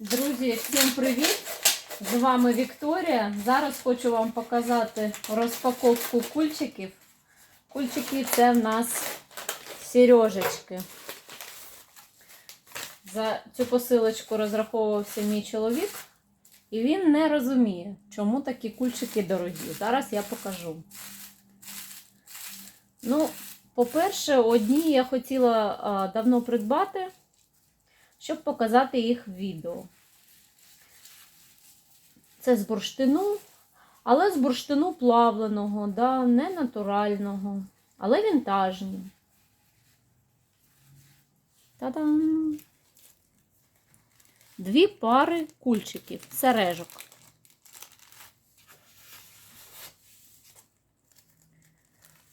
Друзі, всім привіт! З вами Вікторія. Зараз хочу вам показати розпаковку кульчиків. Кульчики це в нас сережечки. За цю посилочку розраховувався мій чоловік, і він не розуміє, чому такі кульчики дорогі. Зараз я покажу. Ну, по-перше, одні я хотіла а, давно придбати щоб показати їх в відео. Це з бурштину, але з бурштину плавленого, да, не натурального, але вінтажні. Та-дам! Дві пари кульчиків, сережок.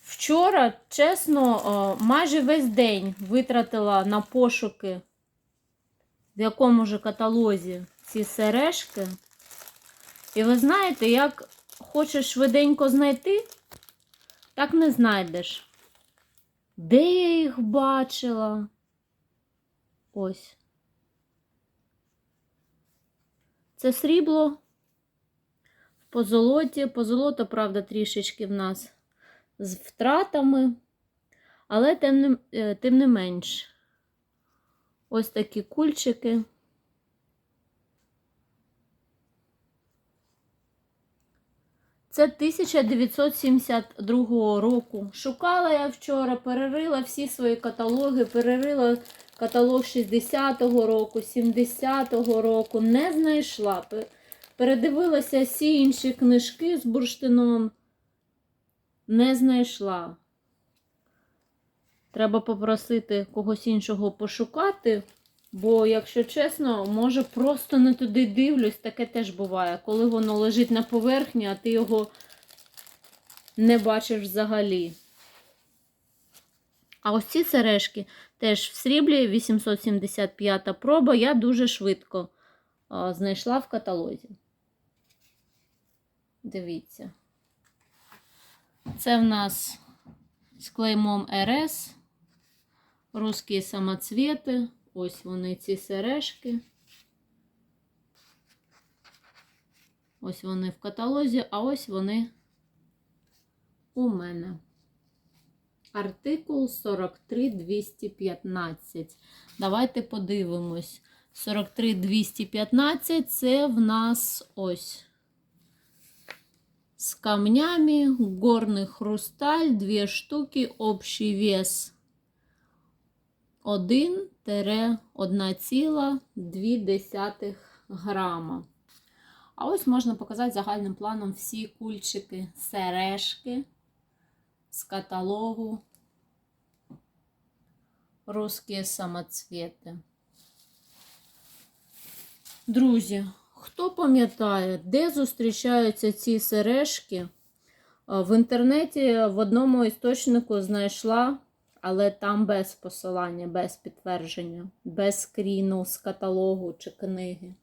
Вчора, чесно, майже весь день витратила на пошуки в якому ж каталозі ці сережки. І ви знаєте, як хочеш швиденько знайти, так не знайдеш. Де я їх бачила? Ось. Це срібло в позолоті. Позолота, правда, трішечки в нас з втратами, але тим не, е, тим не менш. Ось такі кульчики. Це 1972 року. Шукала я вчора, перерила всі свої каталоги, перерила каталог 60-го року, 70-го року, не знайшла. Передивилася всі інші книжки з бурштином, не знайшла. Треба попросити когось іншого пошукати, бо, якщо чесно, може просто не туди дивлюсь, таке теж буває, коли воно лежить на поверхні, а ти його не бачиш взагалі. А ось ці сережки теж в сріблі 875 проба, я дуже швидко знайшла в каталозі. Дивіться. Це в нас з клеймом РС. Русські самоцвіти. Ось вони ці сережки. Ось вони в каталозі, а ось вони у мене. Артикул 43215. Давайте подивимось. 43215 це в нас ось. С камнями, горный хрусталь, две штуки, общий вес 1-1,2 грама. А ось можна показати загальним планом всі кульчики, сережки з каталогу Русські самоцвіти. Друзі, хто пам'ятає, де зустрічаються ці сережки? В інтернеті в одному істочнику знайшла, але там без посилання, без підтвердження, без скріну з каталогу чи книги.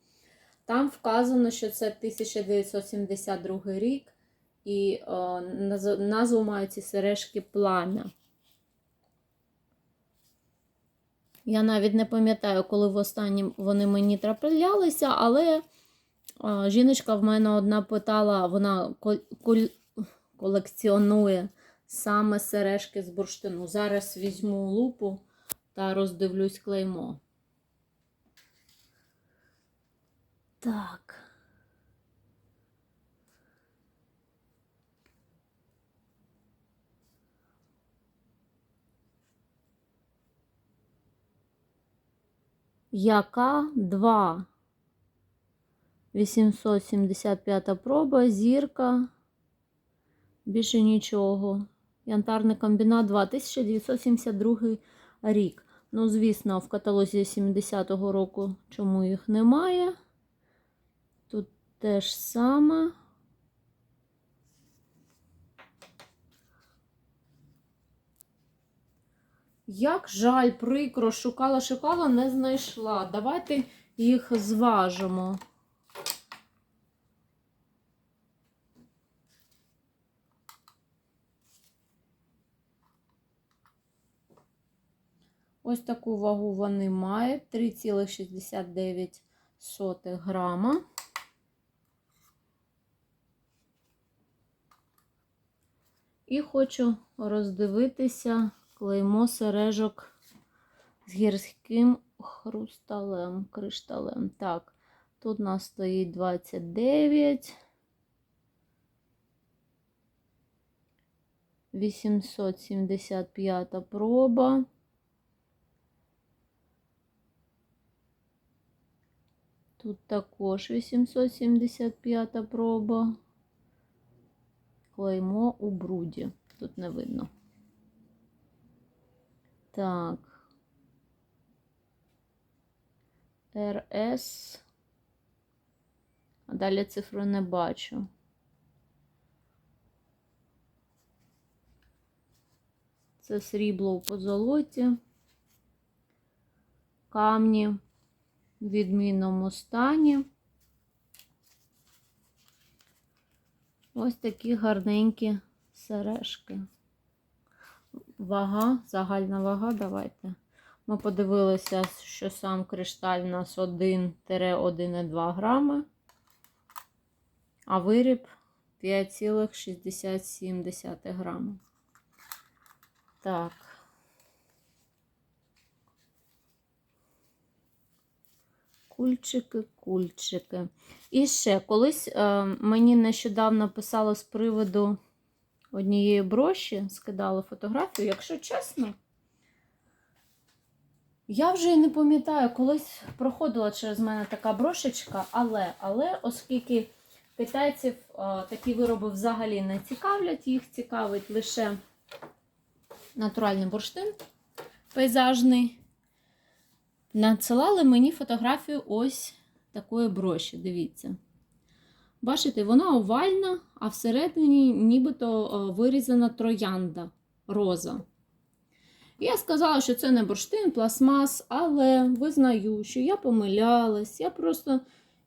Там вказано, що це 1972 рік, і о, назву мають ці сережки пламя. Я навіть не пам'ятаю, коли в останнім вони мені траплялися, але а, жіночка в мене одна питала, вона колекціонує саме сережки з бурштину. Зараз візьму лупу та роздивлюсь клеймо. Так. Яка 2. 875 проба, зірка. Більше нічого. Янтарний комбінат 2. 1972 рік. Ну, звісно, в каталозі 70-го року чому їх немає. Тут теж саме. Як жаль, прикро, шукала, шукала, не знайшла. Давайте їх зважимо. Ось таку вагу вони мають 3,69 сотих грама. І хочу роздивитися клеймо сережок з гірським хрусталем, кришталем. Так, тут у нас стоїть 29. 875 проба. Тут також 875 проба. Клеймо у бруді. Тут не видно. Так. РС. А далі цифру не бачу. Це срібло у позолоті. Камні відмінному стані. Ось такі гарненькі сережки. Вага, загальна вага, давайте. Ми подивилися, що сам кришталь у нас 1-1,2 грами, а виріб 5,67 грами. Так. Кульчики, кульчики. І ще колись е, мені нещодавно писали з приводу однієї броші, скидали фотографію, якщо чесно. Я вже і не пам'ятаю, колись проходила через мене така брошечка, але, але оскільки китайців е, такі вироби взагалі не цікавлять, їх цікавить лише натуральний бурштин пейзажний. Надсилали мені фотографію ось такої броші. Дивіться. Бачите, вона овальна, а всередині нібито е, вирізана троянда роза. Я сказала, що це не бурштин, пластмас, але визнаю, що я помилялась. Я просто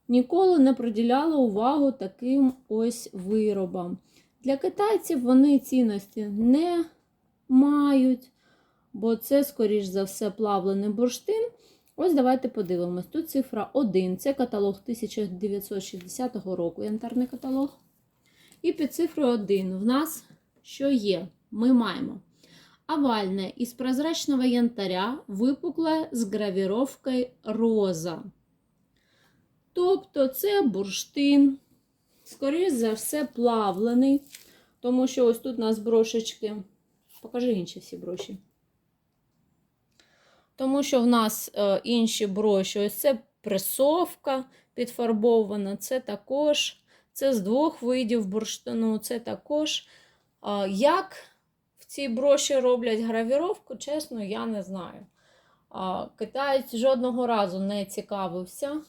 ніколи не приділяла увагу таким ось виробам. Для китайців вони цінності не мають, бо це, скоріш за все, плавлений бурштин. Ось давайте подивимось. Тут цифра 1, це каталог 1960 року, янтарний каталог. І під цифрою 1 в нас що є? Ми маємо овальне із прозрачного янтаря, випукле з гравіровкою роза. Тобто це бурштин, скоріш за все, плавлений, тому що ось тут у нас брошечки. Покажи інші всі броші. Тому що в нас е, інші броші, ось це пресовка підфарбована, це також, це з двох видів бурштину, це також. Як в цій броші роблять гравіровку, чесно, я не знаю. Китаєць жодного разу не цікавився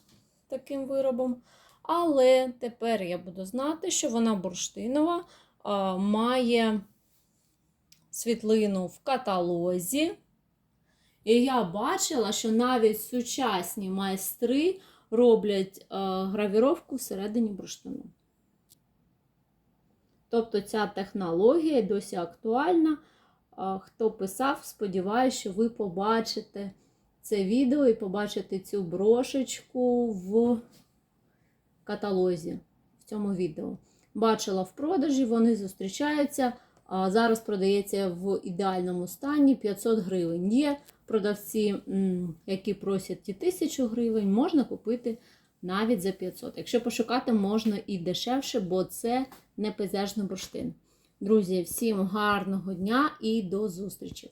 таким виробом. Але тепер я буду знати, що вона бурштинова, має світлину в каталозі. І я бачила, що навіть сучасні майстри роблять е, гравіровку всередині бурштину. Тобто ця технологія досі актуальна. Е, хто писав, сподіваюся, що ви побачите це відео і побачите цю брошечку в каталозі в цьому відео. Бачила в продажі, вони зустрічаються. Зараз продається в ідеальному стані 500 гривень. Є продавці, які просять ті 1000 гривень, можна купити навіть за 500. Якщо пошукати, можна і дешевше, бо це не пейзажний бурштин. Друзі, всім гарного дня і до зустрічі!